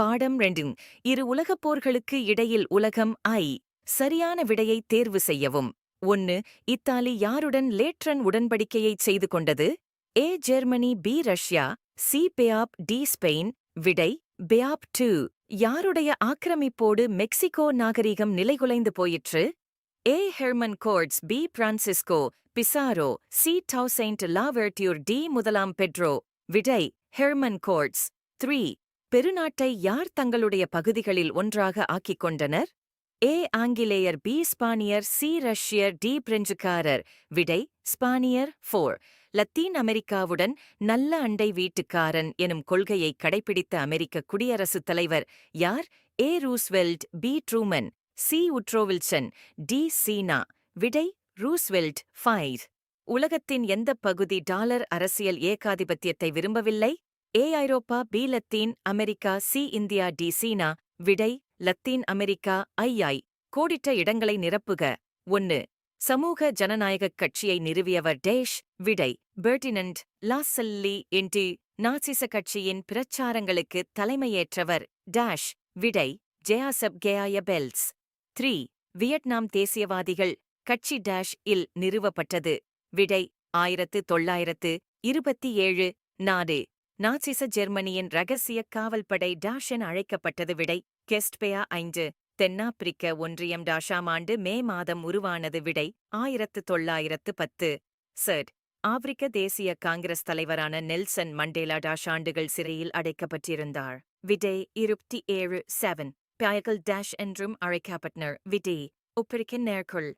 பாடம் ரெண்டின் இரு உலகப் போர்களுக்கு இடையில் உலகம் ஐ சரியான விடையை தேர்வு செய்யவும். ஒன்னு இத்தாலி யாருடன் லேட்ரன் உடன்படிக்கையை செய்து கொண்டது? A Germany B Russia C பெயாப் D Spain. விடை பெயாப் டூ. யாருடைய ஆக்கிரமிப்போடு மெக்சிகோ நாகரிகம் நிலைகுலைந்து போயிற்று? A Hernan Cortes B Francisco Pizarro C Toussaint Louverture D முதலாம் பெட்ரோ. விடை ஹெர்மன் கோர்ட்ஸ். த்ரீ. பெருநாட்டை யார் தங்களுடைய பகுதிகளில் ஒன்றாக ஆக்கிக் கொண்டனர்? ஏ. ஆங்கிலேயர் பி. ஸ்பானியர் சி. ரஷ்யர் டி. பிரெஞ்சுக்காரர். விடை ஸ்பானியர் ஃபோர் லத்தீன் அமெரிக்காவுடன் நல்ல அண்டை வீட்டுக்காரன் எனும் கொள்கையை கடைபிடித்த அமெரிக்க குடியரசுத் தலைவர் யார்? A. Roosevelt B. Truman. C. Woodrow Wilson. D. சீனா. விடை ரூஸ்வெல்ட் ஃபைவ் உலகத்தின் எந்தப் பகுதி டாலர் அரசியல் ஏகாதிபத்தியத்தை விரும்பவில்லை? A Europe B Latin America C India D சீனா விடை லத்தீன் அமெரிக்கா ஐஐ கோடிட்ட இடங்களை நிரப்புக. ஒன்னு. சமூக ஜனநாயகக் கட்சியை நிறுவியவர் டேஷ் விடை. பெர்டினண்ட் லாசல்லி இன்டி நாசிச கட்சியின் பிரச்சாரங்களுக்கு தலைமையேற்றவர் டேஷ் விடை. ஜெயாசப் கெயாய பெல்ஸ் த்ரீ. வியட்நாம் தேசியவாதிகள் கட்சி டேஷ் இல் நிறுவப்பட்டது. விடை ஆயிரத்து தொள்ளாயிரத்து இருபத்தி ஏழு நாடு. நாசிச ஜெர்மனியின் ரகசிய காவல்படை டாஷ் என அழைக்கப்பட்டது விடை. கெஸ்ட்பெயா ஐந்து தென்னாப்பிரிக்க ஒன்றியம் டாஷாம் ஆண்டு மே மாதம் உருவானது விடை ஆயிரத்து தொள்ளாயிரத்து பத்து. சர்ட் ஆப்பிரிக்க தேசிய காங்கிரஸ் தலைவரான நெல்சன் மண்டேலா டாஷ் ஆண்டுகள் சிறையில் அடைக்கப்பட்டிருந்தார். விடை இருபத்தி ஏழு செவன் பயகல் டேஷ் என்றும் அழைக்கப்பட்டனர். விடை ஒப்பிரிக்க நேர்கொள்.